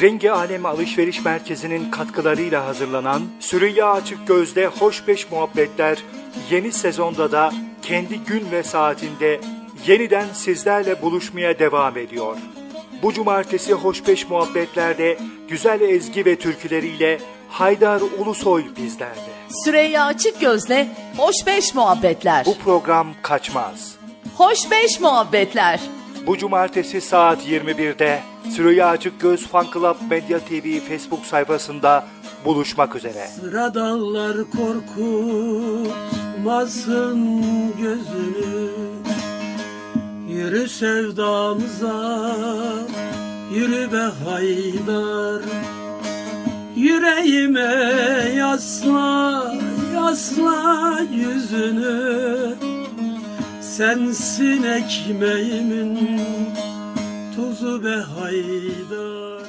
Rengi Alem Alışveriş Merkezi'nin katkılarıyla hazırlanan Süreyya Açık Göz'de Hoşbeş Muhabbetler yeni sezonda da kendi gün ve saatinde yeniden sizlerle buluşmaya devam ediyor. Bu cumartesi Hoşbeş Muhabbetler'de güzel ezgi ve türküleriyle Haydar Ulusoy bizlerde. Süreyya Açık Göz'le Hoş Beş Muhabbetler. Bu program kaçmaz. Hoş Beş Muhabbetler. Bu cumartesi saat 21'de Süreyya Açık Göz Fan Club Medya TV Facebook sayfasında buluşmak üzere. Sıra dağlar korkutmasın gözünü. Yürü sevdamıza Yürü be haydar. Yüreğime yasla Yasla yüzünü Sensin ekmeğimin Tuzu be haydar